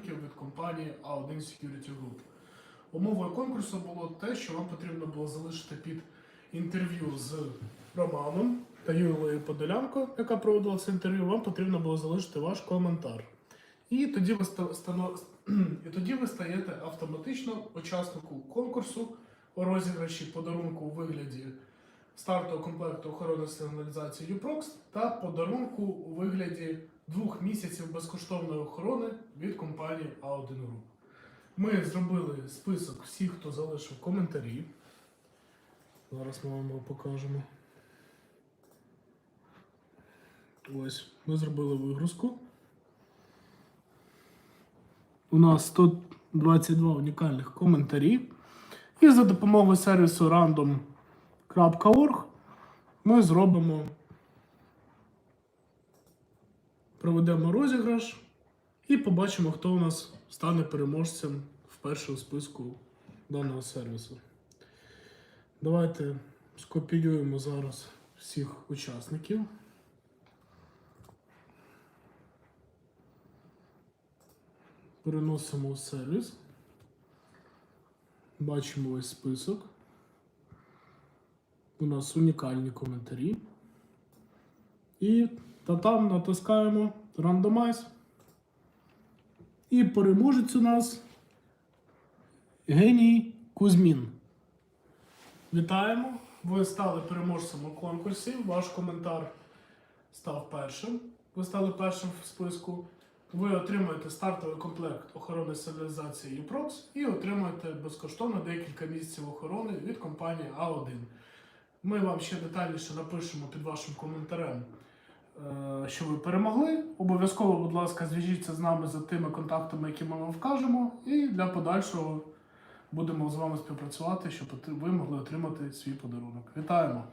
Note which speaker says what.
Speaker 1: подарунків від компанії A1 Security Group. Умовою конкурсу було те, що вам потрібно було залишити під інтерв'ю з Романом та Юлією Подолянко, яка проводила це інтерв'ю, вам потрібно було залишити ваш коментар. І тоді ви і тоді ви стаєте автоматично учаснику конкурсу у розіграші подарунку у вигляді стартового комплекту охорони сигналізації UPROX та подарунку у вигляді двох місяців безкоштовної охорони від компанії A1 Group. Ми зробили список всіх, хто залишив коментарі. Зараз ми вам його покажемо. Ось, ми зробили вигрузку. У нас 122 унікальних коментарі. І за допомогою сервісу random.org ми зробимо, проведемо розіграш і побачимо, хто у нас стане переможцем вперше у списку даного сервісу. Давайте скопіюємо зараз всіх учасників. Переносимо сервіс. Бачимо ось список. У нас унікальні коментарі. І та там натискаємо Randomize. І переможець у нас Геній Кузьмін. Вітаємо! Ви стали переможцем у конкурсі. Ваш коментар став першим. Ви стали першим в списку. Ви отримаєте стартовий комплект охорони сигналізації UPROX і отримаєте безкоштовно декілька місяців охорони від компанії A1. Ми вам ще детальніше напишемо під вашим коментарем, е, що ви перемогли. Обов'язково, будь ласка, зв'яжіться з нами за тими контактами, які ми вам вкажемо, і для подальшого будемо з вами співпрацювати, щоб ви могли отримати свій подарунок. Вітаємо!